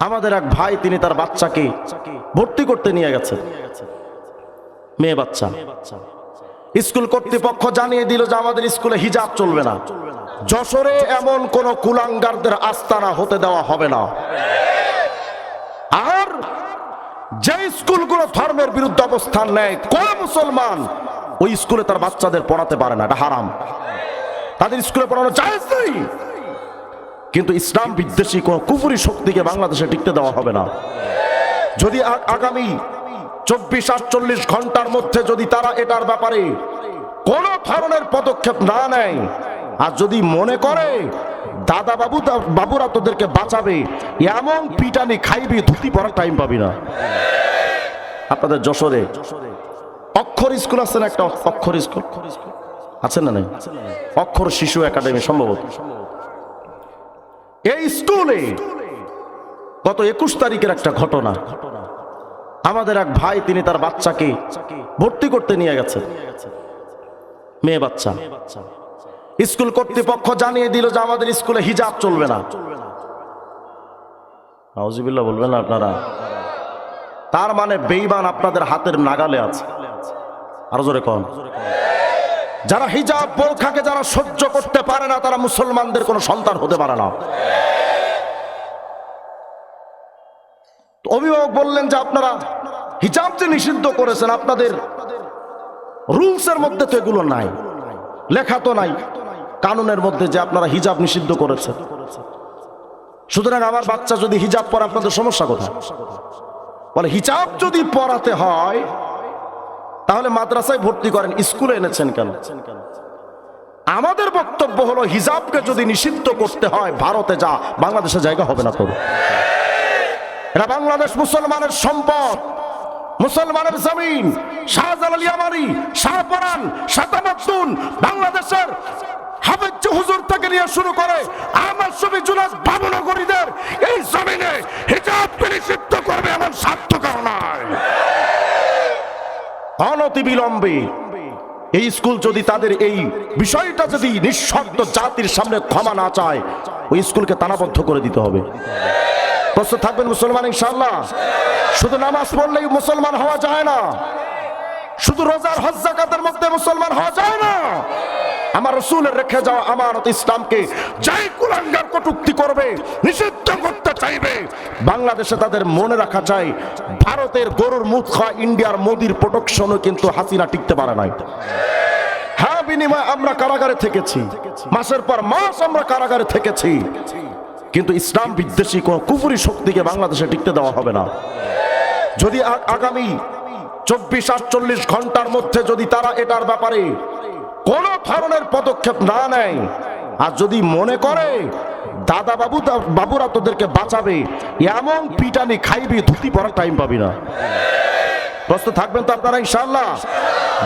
আমাদের এক ভাই, তিনি তার বাচ্চাকে ভর্তি করতে নিয়ে গেছে। মেয়ে বাচ্চা। স্কুল কর্তৃপক্ষ জানিয়ে দিল যে আমাদের স্কুলে হিজাব চলবে না। যশোরে এমন কোন কুলাঙ্গারদের আস্তানা হতে দেওয়া হবে না। আর যে স্কুলগুলো ধর্মের বিরুদ্ধে অবস্থান নেয়, কোন মুসলমান ওই স্কুলে তার বাচ্চাদের পড়াতে পারে না। এটা হারাম। তাদের স্কুলে পড়ানো জায়েজ নেই কিন্তু ইসলাম বিদ্বেষী কোন কুফুরি শক্তিকে বাংলাদেশে টিকতে দেওয়া হবে না। যদি আগামী চব্বিশ আটচল্লিশ ঘণ্টার মধ্যে যদি তারা এটার ব্যাপারে কোন ধরনের পদক্ষেপ না নেয়, আর যদি মনে করে দাদা বাবু বাবুরা তোদেরকে বাঁচাবে, এমন পিটানি খাইবি, ধুতি পরার টাইম পাবি না। আপনাদের যশোরে অক্ষর স্কুল আছে না একটা অক্ষর স্কুল? আছে না নাই? অক্ষর শিশু একাডেমি, সম্ভবত। এই স্কুলে গত একুশ তারিখের একটা ঘটনা। আমাদের এক ভাই, তিনি তার বাচ্চাকে ভর্তি করতে নিয়ে গেছেন মেয়ে বাচ্চা। স্কুল কর্তৃপক্ষ জানিয়ে দিল যে আমাদের স্কুলে হিজাব চলবে না। আউজিবিল্লাহ বলবেন না আপনারা? তার মানে বেইমান আপনাদের হাতের নাগালে আছে। আরও জোরে কন। যারা হিজাব বোরখাকে যারা সহ্য করতে পারে না, তারা মুসলমানদের কোনো সন্তান হতে পারে না। অভিভাবক বললেন যে, আপনারা হিজাব যে নিষিদ্ধ করেছেন, আপনাদের রুলস এর মধ্যে তো এগুলো নাই, লেখা তো নাই, কানুনের মধ্যে যে আপনারা হিজাব নিষিদ্ধ করেছেন। সুতরাং আমার বাচ্চা যদি হিজাব পরে, আপনাদের সমস্যা কোথায়? বলে, হিজাব যদি পড়াতে হয় তাহলে মাদ্রাসায় ভর্তি করেন, স্কুলে এনেছেন কেন? আমাদের বক্তব্য হলো, হিজাবকে যদি নিষিদ্ধ করতে হয়, ভারতে যা, বাংলাদেশে জায়গা হবে না তোর এটা বাংলাদেশ মুসলমানের সম্পদ। মুসলমানের জমিন, শাহজালাল ইয়ামানি শাহপরান শাতামাদ্দুন বাংলাদেশের হাফেজ হুজুর থেকে নিয়ে শুরু করে বাবুনগরীদের এই জমিনে হিজাবকে নিষিদ্ধ করবে এমন সাধ্য নয় অনতি বিলম্বে এই স্কুল যদি তাদের এই বিষয়টা যদি নিঃশব্দ জাতির সামনে ক্ষমা না চায়, ওই স্কুলকে তানাবদ্ধ করে দিতে হবে। প্রস্তুত থাকবেন মুসলমান ইনশাল্লাহ শুধু নামাজ পড়লেই মুসলমান হওয়া যায় না। শুধু রোজার হজ জাকাতের মধ্যে মুসলমান হওয়া যায় না। আমার রসুলের রেখে যাওয়া আমানত ইসলামকে যাই কুলাঙ্গার কটুক্তি করবে, নিষিদ্ধ করতে চাইবে। বাংলাদেশে তাদের মনে রাখা চাই, ভারতের গরুর মুখ খাওয়া ইন্ডিয়ার মোদির প্রোটেকশনও কিন্তু হাসিনা টিকতে পারে নাই। হ্যাঁ বিনিময় আমরা কারাগারে থেকেছি। মাসের পর মাস আমরা কারাগারে থেকেছি। কিন্তু ইসলাম বিদ্বেষী কোন কুফুরি শক্তিকে বাংলাদেশে টিকতে দেওয়া হবে না। যদি আগামী চব্বিশ আটচল্লিশ ঘণ্টার মধ্যে যদি তারা এটার ব্যাপারে কোন ধরনের পদক্ষেপ না নেয়, আর যদি মনে করে দাদা বাবু বাবুরা তোদেরকে বাঁচাবে। এমন পিটানি খাইবি, ধুতি পরার টাইম পাবি না। প্রস্তুত থাকবেন তো আপনারা ইনশাল্লাহ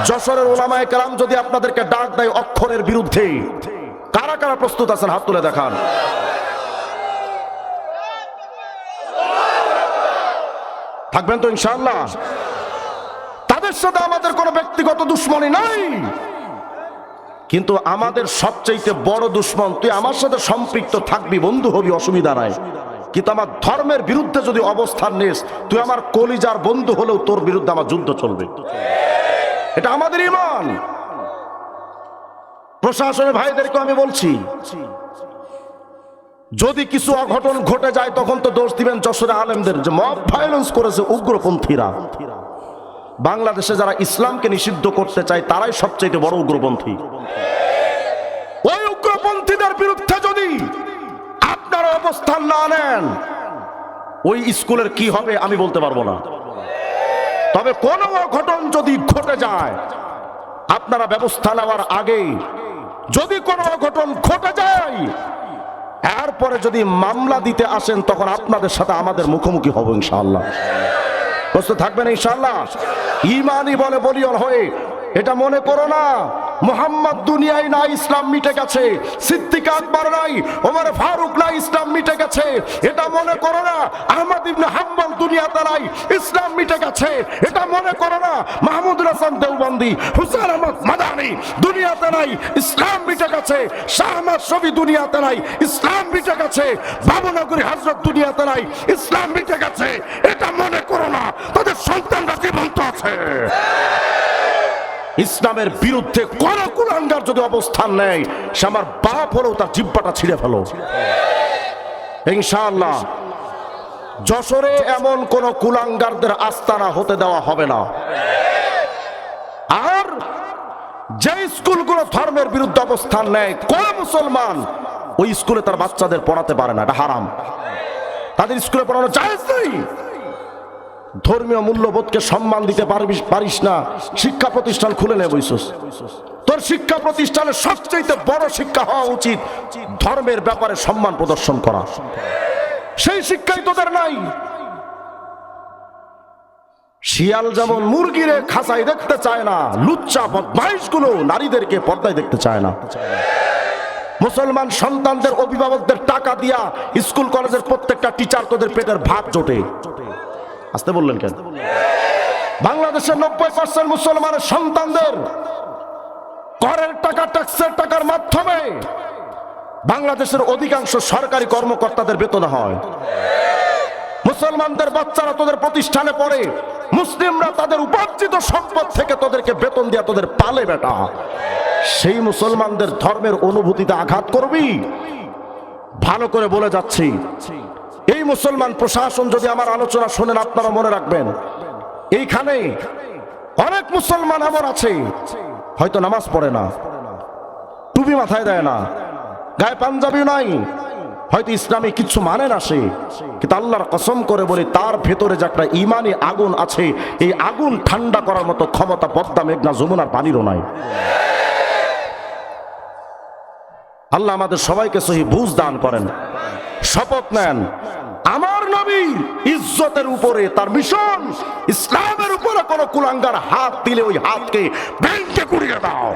যশোরের ওলামায় কেরাম যদি আপনাদেরকে ডাক দেয় অক্ষরের বিরুদ্ধে, কারা কারা প্রস্তুত আছেন হাত তুলে দেখান। থাকবেন তো ইনশাল্লাহ তাদের সাথে আমাদের কোনো ব্যক্তিগত দুশ্মনী নাই। কিন্তু আমাদের সবচাইতে বড় দুশ্মন, তুই আমার সাথে সম্পৃক্ত থাকবি, বন্ধু হবি, অসুবিধা নাই। কিন্তু আমার ধর্মের বিরুদ্ধে যদি অবস্থান নিস, তুই আমার কলিজার বন্ধু হলেও তোর বিরুদ্ধে আমার যুদ্ধ চলবে। এটা আমাদের ইমান। প্রশাসনের ভাইদেরকে আমি বলছি, যদি কিছু অঘটন ঘটে যায়, তখন তো দোষ দিবেন যশোরে আলেমদের। যে মব ভায়োলেন্স করেছে উগ্রপন্থীরা। বাংলাদেশে যারা ইসলামকে নিষিদ্ধ করতে চায়, তারাই সবচেয়ে বড় উগ্রপন্থী। ওই উগ্রপন্থীদের বিরুদ্ধে যদি আপনারা অবস্থান না নেন, ওই স্কুলের কি হবে আমি বলতে পারব না। তবে কোন অঘটন যদি ঘটে যায়, আপনারা ব্যবস্থা নেওয়ার আগে যদি কোনো অঘটন ঘটে যায়, এরপরে যদি মামলা দিতে আসেন, তখন আপনাদের সাথে আমাদের মুখোমুখি হব ইনশাআল্লাহ। প্রস্তুত থাকবেন ইনশাআল্লাহ। ইমানই বলে বলিয়ন হয়ে, এটা মনে করো না, মোহাম্মদ দুনিয়ায় না ইসলাম মিটে গেছে। সিদ্দিক আকবর নাই, ওমর ফারুক না ইসলাম মিটে গেছে। এটা মনে করো না, আহমদ ইবনে হাম্বল ইসলাম মিটে গেছে। এটা মনে করো না হাসান দেওবন্দি, হুসেন আহমদ মাদানি দুনিয়াতে নাই ইসলাম মিটে গেছে। দুনিয়াতে নাই ইসলাম মিটে গেছে। বাবুনগরী হজরত দুনিয়াতে নাই ইসলাম মিটে গেছে। এটা মনে করো না, তাদের সন্তানরা জীবন্ত আছে। ইসলামের বিরুদ্ধে কোন কুলাঙ্গার যদি অবস্থান নেয়, সে আমার বাপ হলেও তার জিব্বাটা ছিঁড়ে ফেলো। ইনশাআল্লাহ। যশোরে এমন কোন কুলাঙ্গারদের আস্তানা হতে দেওয়া হবে না। আর যে স্কুলগুলো ধর্মের বিরুদ্ধে অবস্থান নেয়, কোন মুসলমান ওই স্কুলে তার বাচ্চাদের পড়াতে পারে না, এটা হারাম। তাদের স্কুলে পড়ানো জায়েজ নেই। ধর্মীয় মূল্যবোধকে সম্মান দিতে পারবি পারিস না। শিক্ষা প্রতিষ্ঠান খুলে নে বইসুস তোর শিক্ষা প্রতিষ্ঠানের সবচেয়ে বড় শিক্ষা হওয়া উচিত ধর্মের ব্যাপারে সম্মান প্রদর্শন করা। সেই শিক্ষাই তোদের নাই। শিয়াল যেমন মুরগিরে খাঁচাই দেখতে চায় না, লুচ্চা বদমাইশগুলো নারীদেরকে পর্দায় দেখতে চায় না। মুসলমান সন্তানদের অভিভাবকদের টাকা দিয়া স্কুল, কলেজের প্রত্যেকটা টিচার তোদের পেটের ভাত জোটে। আসতে বললেন কেন? বাংলাদেশের নব্বই পার্সেন্ট মুসলমানের সন্তানদের করের টাকা, ট্যাক্সের টাকার মাধ্যমে বাংলাদেশের অধিকাংশ সরকারি কর্মকর্তাদের বেতন হয়। মুসলমানদের বাচ্চারা তোদের প্রতিষ্ঠানে পড়ে, মুসলিমরা তাদের উপার্জিত সম্পদ থেকে তোদেরকে বেতন দিয়া তোদের পালে বেটা। সেই মুসলমানদের ধর্মের অনুভূতিতে আঘাত করবি? ভালো করে বলে যাচ্ছি। এই মুসলমান প্রশাসন যদি আমার আলোচনা শোনেন, আপনারা মনে রাখবেন, এইখানে অনেক মুসলমান এমন আছে, হয়তো নামাজ পড়ে না, টুপি মাথায় দেয় না। গায়ে পাঞ্জাবি নাই। হয়তো ইসলামে কিছু মানে না সে। কিন্তু আল্লাহর কসম করে বলে, তার ভেতরে যে একটা ইমানি আগুন আছে, এই আগুন ঠান্ডা করার মতো ক্ষমতা পদ্মা মেঘনা যমুনার পানিরও নাই। আল্লাহ আমাদের সবাইকে সহি বুঝ দান করেন, শপথ নেন। আমার নবীর ইজ্জতের উপরে, তার মিশন ইসলামের উপরে কোন কুলাঙ্গার হাত দিলে ওই হাতকে ব্যাংকে কুড়িয়ে দাও।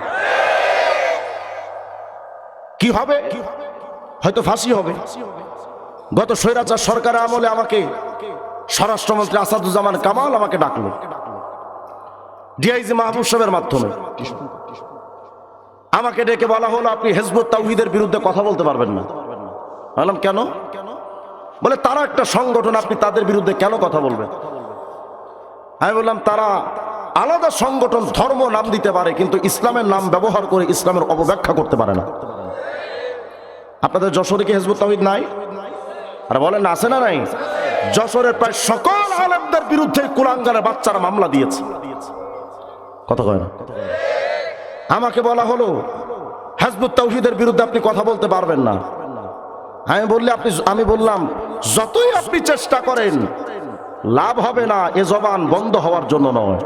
কি হবে? হয়তো ফাঁসি হবে। গত স্বৈরাচার সরকার আমলে আমাকে স্বরাষ্ট্রমন্ত্রী আসাদুজ্জামান কামাল আমাকে ডাকলো। ডিআইজি মাহবুব সাহেবের মাধ্যমে। আমাকে ডেকে বলা হলো, আপনি হেজবুত তাওহিদের বিরুদ্ধে কথা বলতে পারবেন না। বললাম, কেন? বলে, তারা একটা সংগঠন, আপনি তাদের বিরুদ্ধে কেন কথা বলবেন? আমি বললাম, তারা আলাদা সংগঠন, ধর্ম নাম দিতে পারে, কিন্তু ইসলামের নাম ব্যবহার করে ইসলামের অবব্যাখ্যা করতে পারে না। আপনাদের যশোরে কি হেজবুত তাওহিদ নাই? আর বলেন, আছে না নাই? যশোরের প্রায় সকল আলেমদের বিরুদ্ধে কুলাঙ্গারের বাচ্চারা মামলা দিয়েছে। কথা কয় না? আমাকে বলা হলো, হাজবুত তাওহিদের বিরুদ্ধে আপনি কথা বলতে পারবেন না। আমি বললে আপনি, আমি বললাম, যতই আপনি চেষ্টা করেন, লাভ হবে না, এ জবান বন্ধ হওয়ার জন্য নয়।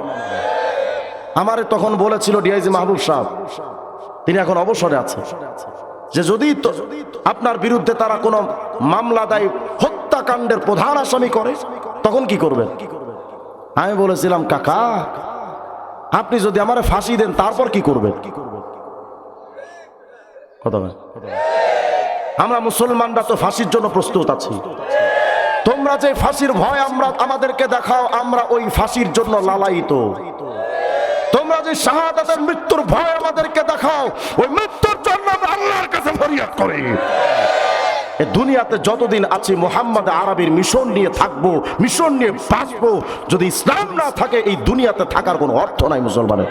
আমারে তখন বলেছিল ডিআইজি মাহবুব সাহেব, তিনি এখন অবসরে আছেন। যে যদি আপনার বিরুদ্ধে তারা কোনো মামলা দেয়, হত্যাকাণ্ডের প্রধান আসামি করে, তখন কি করবেন? আমি বলেছিলাম, কাকা, আপনি যদি আমারে ফাঁসি দেন, তারপর কি করবেন? আমরা মুসলমানরা তো ফাঁসির জন্য প্রস্তুত আছি। তোমরা যে ফাঁসির ভয় আমরা, আমাদেরকে দেখাও, আমরা ওই ফাঁসির জন্য লালায়িত। তোমরা যে শাহাদাতের মৃত্যুর ভয় আমাদেরকে দেখাও, ওই মৃত্যুর জন্য আল্লাহর কাছে ফরিয়াদ করে। দুনিয়াতে যতদিন আছি মোহাম্মদ আরবির মিশন নিয়ে থাকব, মিশন নিয়ে বাঁচবো, যদি ইসলাম না থাকে, এই দুনিয়াতে থাকার কোনো অর্থ নাই মুসলমানের।